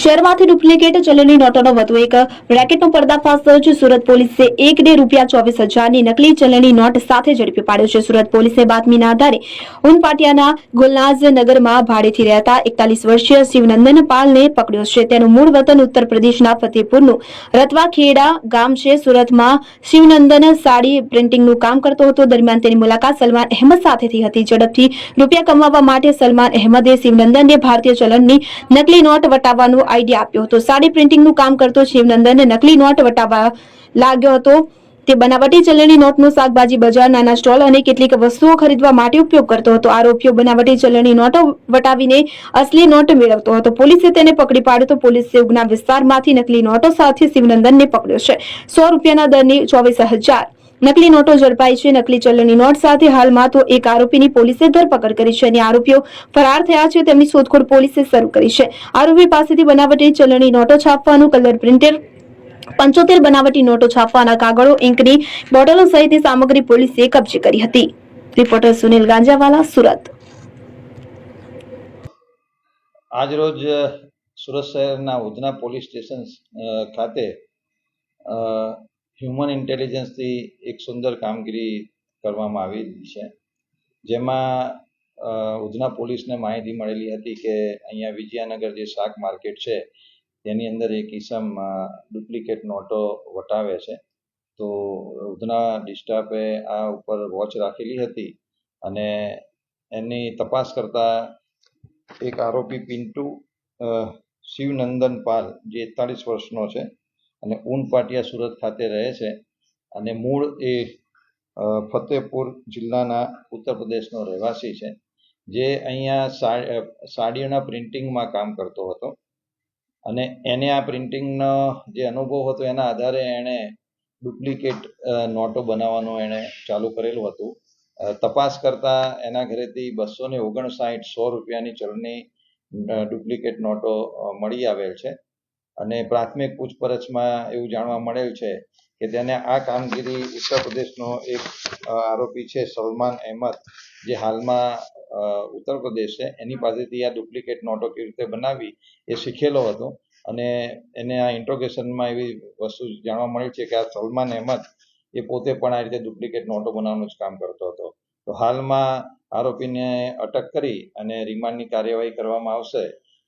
શહેરમાંથી ડુપ્લિકેટ ચલણી નોટોનો વધુ એક રેકેટનો પર્દાફાશ સુરત પોલીસે એક ડે રૂપિયા ચોવીસ હજારની નકલી ચલણી નોટ સાથે ઝડપી પાડ્યો છે. સુરત પોલીસે બાતમીના આધારે ઉનપાટિયાના ગુલનાઝ નગરમાં ભાડેથી રહેતા એકતાલીસ વર્ષીય શિવનંદન પાલને પકડ્યો છે. તેનું મૂળ વતન ઉત્તર પ્રદેશના ફતેપુરનું રતવાખેડા ગામ છે. સુરતમાં શિવનંદન સાડી પ્રિન્ટિંગનું કામ કરતો હતો. દરમિયાન તેની મુલાકાત સલમાન અહેમદ સાથેથી હતી. ઝડપથી રૂપિયા કમાવવા માટે સલમાન અહેમદે શિવનંદનને ભારતીય ચલણની નકલી નોટ વટાવવાનો આઈડિયા આપ્યો હતો. સાડી પ્રિન્ટિંગનું કામ કરતો શિવનંદને નકલી નોટ વટાવવા લાગ્યો હતો. તે બનાવટી ચલણી નોટનો શાકભાજી બજાર, નાના સ્ટોલ અને કેટલીક વસ્તુઓ ખરીદવા માટે ઉપયોગ કરતો હતો. આરોપીઓ બનાવટી ચલણી નોટો વટાવીને અસલી નોટ મેળવતો હતો. પોલીસે તેને પકડી પાડ્યો તો પોલીસે ઉગના વિસ્તારમાંથી નકલી નોટો સાથે શિવનંદનને પકડ્યો છે. સો રૂપિયાના દરની ચોવીસ હજાર નકલી નોટો ઝડપાઈ છે. નકલી ચલણી નોટ સાથે હાલમાં તો એક આરોપીની પોલીસે ધરપકડ કરી છે અને આરોપીઓ ફરાર થયા છે. તેમની શોધખોળ પોલીસે શરૂ કરી છે. આરોપી પાસેથી બનાવટી ચલણી નોટો છાપવાનું, કલર પ્રિન્ટર પંચોતેર બનાવટી નોટો છાપવાના કાગળો, ઇંકની બોટલો સહિતની સામગ્રી પોલીસે કબજે કરી હતી. રિપોર્ટર સુનિલ ગાંજાવાલા, સુરત. આજરોજ સુરત શહેરના ઉધના પોલીસ સ્ટેશન ખાતે હ્યુમન ઇન્ટેલિજન્સથી એક સુંદર કામગીરી કરવામાં આવી છે. જેમાં ઉધના પોલીસને માહિતી મળેલી હતી કે અહીંયા વિજયાનગર જે શાક માર્કેટ છે, તેની અંદર એક ઈસમ ડુપ્લિકેટ નોટો વટાવે છે. તો ઉધના ડિસ્ટાફે આ ઉપર વોચ રાખેલી હતી અને એની તપાસ કરતા એક આરોપી પિન્ટુ શિવનંદન પાલ, જે એકતાળીસ વર્ષનો છે અને ઊન પાટિયા સુરત ખાતે રહે છે. અને મૂળ એ ફતેહપુર જિલ્લાના ઉત્તર પ્રદેશનો રહેવાસી છે. જે અહીંયા સાડીઓના પ્રિન્ટિંગમાં કામ કરતો હતો. અને એને આ પ્રિન્ટિંગનો જે અનુભવ હતો એના આધારે એણે ડુપ્લિકેટ નોટો બનાવવાનું એણે ચાલુ કરેલું હતું. તપાસ કરતા એના ઘરેથી બસો ને ઓગણસાઠ, સો રૂપિયાની ચલણી ડુપ્લિકેટ નોટો મળી આવેલ છે. અને પ્રાથમિક પૂછપરછમાં એવું જાણવા મળેલ છે કે તેને આ કામગીરી ઉત્તર પ્રદેશનો એક આરોપી છે સલમાન અહેમદ, જે હાલમાં ઉત્તર પ્રદેશ છે. એની પાસેથી આ ડુપ્લિકેટ નોટો કેવી રીતે બનાવી એ શીખેલો હતો અને એને આ ઇન્ટ્રોગેશનમાં એવી વસ્તુ જાણવા મળી છે કે આ સલમાન અહેમદ એ પોતે પણ આ રીતે ડુપ્લિકેટ નોટો બનાવવાનું જ કામ કરતો હતો. તો હાલમાં આરોપીને અટક કરી અને રિમાન્ડની કાર્યવાહી કરવામાં આવશે.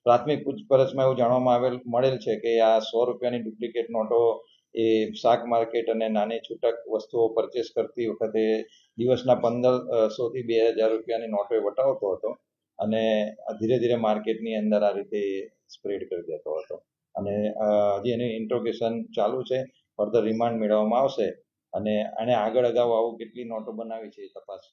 પ્રાથમિક પૂછપરછમાં એવું જાણવામાં આવેલ, મળેલ છે કે આ સો રૂપિયાની ડુપ્લિકેટ નોટો એ શાક માર્કેટ અને નાની છૂટક વસ્તુઓ પરચેસ કરતી વખતે દિવસના પંદર સો થી બે હજાર રૂપિયાની નોટો એ વટાવતો હતો અને ધીરે ધીરે માર્કેટની અંદર આ રીતે સ્પ્રેડ કરી દેતો હતો. અને હજી એનું ઇન્ટ્રોગેશન ચાલુ છે, ફર્ધર રિમાન્ડ મેળવવામાં આવશે અને આને આગળ અગાઉ આવું કેટલી નોટો બનાવી છે એ તપાસ